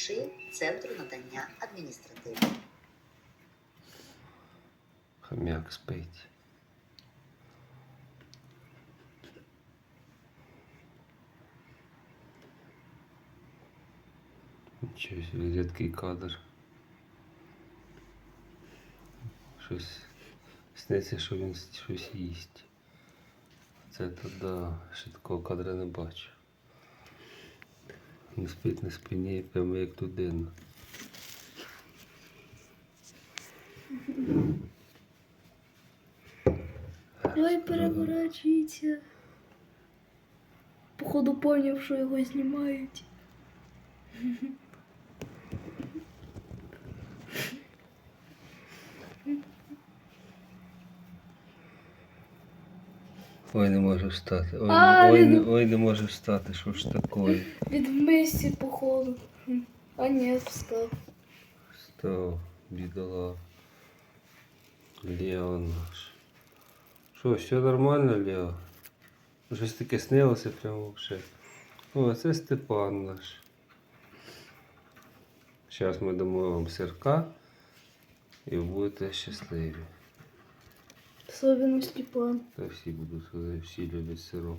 чи центру надання адміністративних. Хомяк спить. Нічого собі рідкий кадр. Щось сниться, що він щось їсть. Це то да, ще такого кадра не бачу. Він спить на спині, прямо як людина. Ой, переворачується. Походу поняв, що його знімають. Ой, не може встати. Ой, А, ой, не, ой, не може встати, що ж таке? Від вмисті, походу. Хм. А ні, встав. Встав, бідола. Лео наш. Що, все нормально, Лео? Щось таке снилося прямо взагалі. О, це Степан наш. Зараз ми дамо вам сирка і будете щасливі. Особливо Степан. Та всі будуть, всі.